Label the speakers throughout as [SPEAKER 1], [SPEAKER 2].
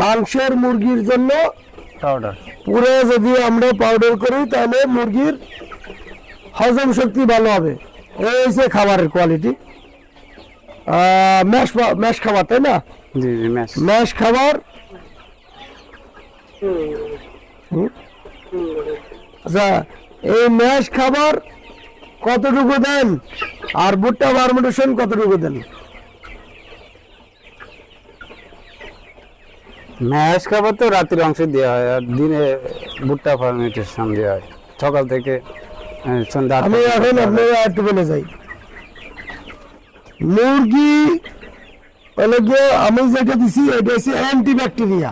[SPEAKER 1] মাংসের মুরগির জন্য
[SPEAKER 2] পাউডার
[SPEAKER 1] পুরো যদি আমরা পাউডার করি তাহলে মুরগির হজম শক্তি ভালো হবে। এই যে খাবারের কোয়ালিটি ম্যাশ ম্যাশ খাবার তাই না?
[SPEAKER 2] জি জি ম্যাশ
[SPEAKER 1] ম্যাশ খাবার? আচ্ছা এই ম্যাশ খাবার কতটুকু দেন? আর ভুট্টা ফার্মেন্টেশন কতটুকু দেন?
[SPEAKER 2] ম্যাশ খাবার তো রাত্রির অংশে দেওয়া হয় আর দিনে ভুট্টা ফার্মেন্টেশন দেওয়া হয়। সকাল থেকে সন্ধ্যা
[SPEAKER 1] আমি এখন। আপনারা একটু বলে যাই। মুরগি হলো গিয়ে আমি যেটা দিছি এটা হচ্ছে অ্যান্টিব্যাকটেরিয়া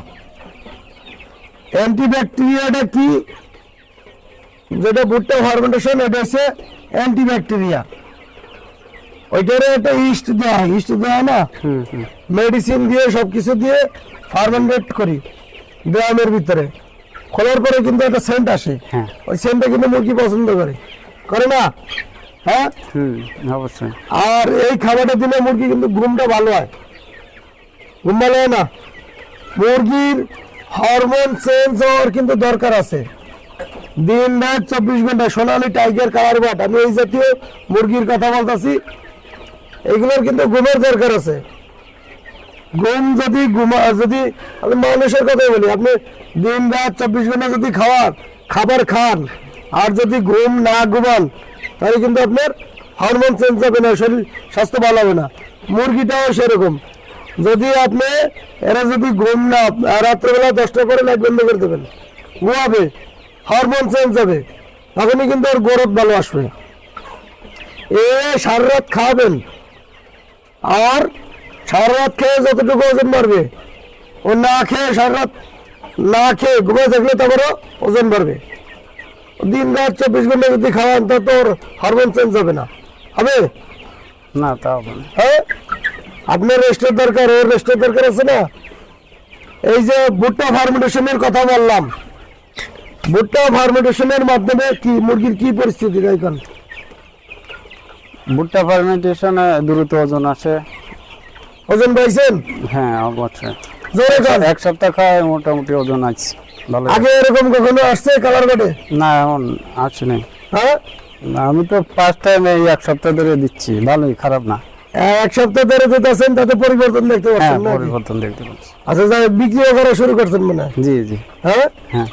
[SPEAKER 1] অ্যান্টিব্যাকটেরিয়াটা কি? যেটা ভুট্টা ফার্মেন্টেশন এটা হচ্ছে অ্যান্টিব্যাকটেরিয়া ওইটারে একটা ইস্ট দেওয়া হয় ইস্ট দেওয়া না? মেডিসিন দিয়ে সব কিছু দিয়ে ফার্মেন্টেড করি ড্রামের ভিতরে। খোলার পরে কিন্তু একটা সেন্ট আসে।
[SPEAKER 2] হ্যাঁ।
[SPEAKER 1] ওই সেন্টটা কিন্তু মুরগি পছন্দ করে। করে না? হ্যাঁ?
[SPEAKER 2] অবশ্যই।
[SPEAKER 1] আর এই খাবারটা দিলে মুরগি কিন্তু ঘুমটা ভালো হয়। ঘুম ভালো হয় না? মুরগির হরমোন চেঞ্জ হওয়ার কিন্তু দরকার আছে। দিন রাত চব্বিশ ঘণ্টা সোনালি টাইগার কালার বাট আমি এই জাতীয় মুরগির কথা বলতেছি। এগুলোর কিন্তু ঘুমের দরকার আছে। ঘুম যদি ঘুমা, যদি আমি মানুষের কথাই বলি, আপনি দিন রাত চব্বিশ ঘণ্টা যদি খাওয়ার খাবার খান, আর যদি ঘুম না ঘুমান, তাহলে কিন্তু আপনার হরমোন চেঞ্জ হবে না, শরীর, স্বাস্থ্য ভালো হবে না। মুরগিটাও সেরকম। যদি আপনি, এরা যদি ঘুম না, রাত্রেবেলা দশটা করে লাইট বন্ধ করে দেবেন, ঘুমাবে হরমোন চেঞ্জ হবে, তখনই কিন্তু ওর গরত ভালো আসবে এ সারা রাত খাওয়াবেন আর সারা রাত খেয়ে যতটুকু ওজন বাড়বে ও না খেয়ে সারা রাত না খেয়ে ঘুমে থাকলে তারপরও ওজন বাড়বে। দিন রাত চব্বিশ ঘণ্টা যদি খাওয়ান তা তোর হরমোন চেঞ্জ হবে না। হবে?
[SPEAKER 2] না তা
[SPEAKER 1] হ্যাঁ? আপনার রেস্টের দরকার ওর রেস্টের দরকার আছে না? এই যে ভুট্টা ফার্মেন্টেশনের কথা বললাম ভুট্টা ফার্মেন্টেশনের মাধ্যমে কি মুরগির কি পরিস্থিতি এখন?
[SPEAKER 2] ভুট্টা ফার্মেন্টেশনে দ্রুত ওজন আসে।
[SPEAKER 1] ওজন পাইছেন
[SPEAKER 2] হ্যাঁ অবশ্যই।
[SPEAKER 1] জোরে খান
[SPEAKER 2] এক সপ্তাহ খায় মোটামুটি ওজন আছে ভালো
[SPEAKER 1] আগে এরকম কখনো আসছে কালার কাটে
[SPEAKER 2] না এমন আসে নাই।
[SPEAKER 1] হ্যাঁ?
[SPEAKER 2] আমি তো ফার্স্ট টাইম এই এক সপ্তাহ ধরে দিচ্ছি ভালোই খারাপ না।
[SPEAKER 1] এক সপ্তাহ ধরে যেতেছেন তাতে পরিবর্তন দেখতে
[SPEAKER 2] হ্যাঁ
[SPEAKER 1] পাচ্ছেন না
[SPEAKER 2] পরিবর্তন দেখতে পাচ্ছি।
[SPEAKER 1] আচ্ছা যাই বিক্রিও করা শুরু করছেন মনে হয়।
[SPEAKER 2] জি জি।
[SPEAKER 1] হ্যাঁ?
[SPEAKER 2] হ্যাঁ।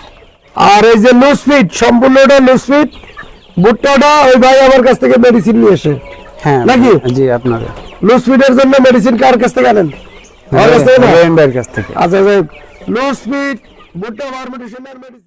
[SPEAKER 1] আর এই যে লুজ ফিট সম্পূর্ণটা লুজ ফিট ভুট্টাটা ওই ভাই আমার কাছ থেকে মেডিসিন নিয়ে এসে।
[SPEAKER 2] হ্যাঁ
[SPEAKER 1] নাকি?
[SPEAKER 2] জি আপনাদের
[SPEAKER 1] লুজ ফিটের জন্য মেডিসিন কার কাছ থেকে আনেন? আমার কাছ থেকে না?
[SPEAKER 2] রহিম ভাইয়ের কাছ থেকে।
[SPEAKER 1] আচ্ছা যাই লুজ ফিট ভুট্টা ফার্মেন্টেশনের মেডিসিন